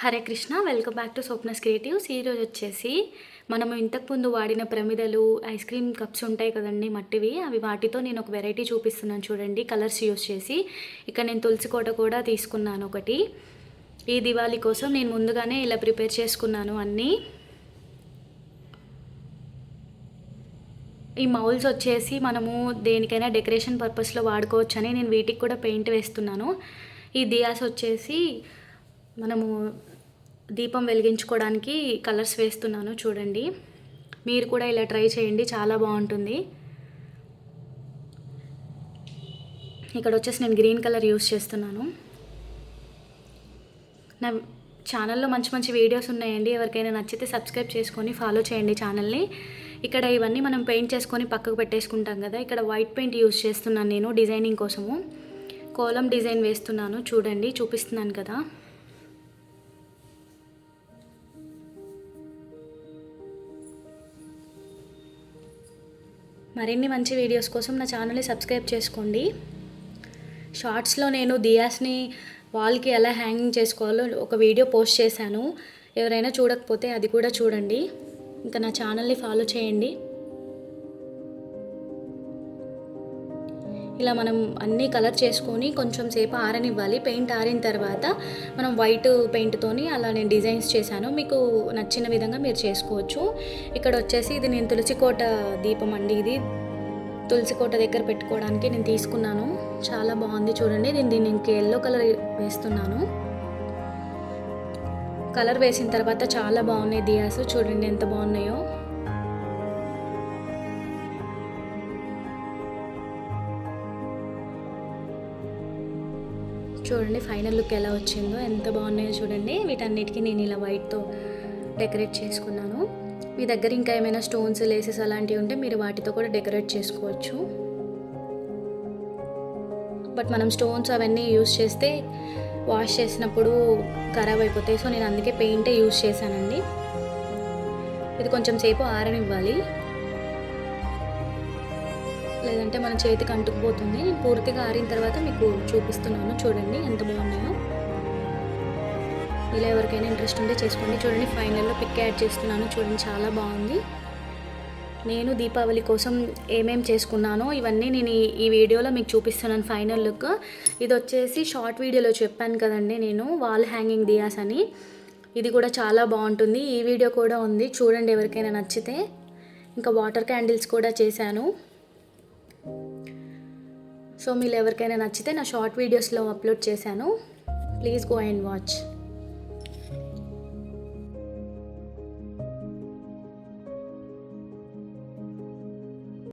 Hare Krishna welcome back to Swapnas creatives ఈరోజు వచ్చేసి మనము ఇంతకుముందు వాడిన ప్రమిదలు ఐస్ క్రీమ్ కప్స్ ఉంటాయి కదండి మట్టివి. అవి వాటితో నేను ఒక వెరైటీ చూపిస్తున్నాను చూడండి కలర్స్ యూస్ చేసి. ఇక్కడ నేను తులసి కోట కూడా తీసుకున్నాను ఒకటి. ఈ దివాళీ కోసం నేను ముందుగానే ఇలా ప్రిపేర్ చేసుకున్నాను అన్నీ. ఈ మౌల్స్ వచ్చేసి మనము దేనికైనా డెకరేషన్ పర్పస్లో వాడుకోవచ్చని నేను వీటికి కూడా పెయింట్ వేస్తున్నాను. ఈ దియాస్ వచ్చేసి మనము దీపం వెలిగించుకోవడానికి కలర్స్ వేస్తున్నాను చూడండి. మీరు కూడా ఇలా ట్రై చేయండి చాలా బాగుంటుంది. ఇక్కడ వచ్చేసి నేను గ్రీన్ కలర్ యూస్ చేస్తున్నాను. నా ఛానల్లో మంచి మంచి వీడియోస్ ఉన్నాయండి. ఎవరికైనా నచ్చితే సబ్స్క్రైబ్ చేసుకొని ఫాలో చేయండి ఛానల్ని. ఇక్కడ ఇవన్నీ మనం పెయింట్ చేసుకొని పక్కకు పెట్టేసుకుంటాం కదా. ఇక్కడ వైట్ పెయింట్ యూస్ చేస్తున్నాను నేను డిజైనింగ్ కోసము. కోలం డిజైన్ వేస్తున్నాను చూడండి చూపిస్తున్నాను కదా. మరిన్ని మంచి వీడియోస్ కోసం నా ఛానల్ని సబ్స్క్రైబ్ చేసుకోండి. షార్ట్స్లో నేను దియాస్ని వాల్కి ఎలా హ్యాంగింగ్ చేసుకోవాలో ఒక వీడియో పోస్ట్ చేశాను. ఎవరైనా చూడకపోతే అది కూడా చూడండి. ఇంకా నా ఛానల్ని ఫాలో చేయండి. ఇలా మనం అన్నీ కలర్ చేసుకొని కొంచెం సేపు ఆరనివ్వాలి. పెయింట్ ఆరిన తర్వాత మనం వైట్ పెయింట్తోని అలా నేను డిజైన్స్ చేశాను. మీకు నచ్చిన విధంగా మీరు చేసుకోవచ్చు. ఇక్కడ వచ్చేసి ఇది నేను తులసికోట దీపం అండి ఇది. తులసికోట దగ్గర పెట్టుకోవడానికి నేను తీసుకున్నాను. చాలా బాగుంది చూడండి. నేను దీన్ని ఇంక ఎల్లో కలర్ వేస్తున్నాను. కలర్ వేసిన తర్వాత చాలా బాగున్నాయి దియాస్. చూడండి ఎంత బాగున్నాయో. చూడండి ఫైనల్ లుక్ ఎలా వచ్చిందో ఎంత బాగున్నాయో చూడండి. వీటన్నిటికీ నేను ఇలా వైట్తో డెకరేట్ చేసుకున్నాను. మీ దగ్గర ఇంకా ఏమైనా స్టోన్స్ లేసెస్ అలాంటివి ఉంటే మీరు వాటితో కూడా డెకరేట్ చేసుకోవచ్చు. బట్ మనం స్టోన్స్ అవన్నీ యూస్ చేస్తే వాష్ చేసినప్పుడు ఖరాబ్ అయిపోతాయి. సో నేను అందుకే పెయింటే యూస్ చేశానండి. ఇది కొంచెం సేపు ఆరనివ్వాలి. లేదంటే మన చేతికి అంటుకుపోతుంది. నేను పూర్తిగా ఆరిన తర్వాత మీకు చూపిస్తున్నాను. చూడండి ఎంత బాగున్నాయో. ఇలా ఎవరికైనా ఇంట్రెస్ట్ ఉంటే చేసుకోండి. చూడండి ఫైనల్లో పిక్ యాడ్ చేస్తున్నాను. చూడండి చాలా బాగుంది. నేను దీపావళి కోసం ఏమేమి చేసుకున్నానో ఇవన్నీ నేను ఈ- ఈ వీడియోలో మీకు చూపిస్తున్నాను ఫైనల్ లుక్. ఇది వచ్చేసి షార్ట్ వీడియోలో చెప్పాను కదండి నేను. వాల్ హ్యాంగింగ్ దియాస్ అని. ఇది కూడా చాలా బాగుంటుంది. ఈ వీడియో కూడా ఉంది. చూడండి ఎవరికైనా నచ్చితే. ఇంకా వాటర్ క్యాండిల్స్ కూడా చేశాను. సో మీరు ఎవరికైనా నచ్చితే నా షార్ట్ వీడియోస్లో అప్లోడ్ చేశాను. Please go and watch.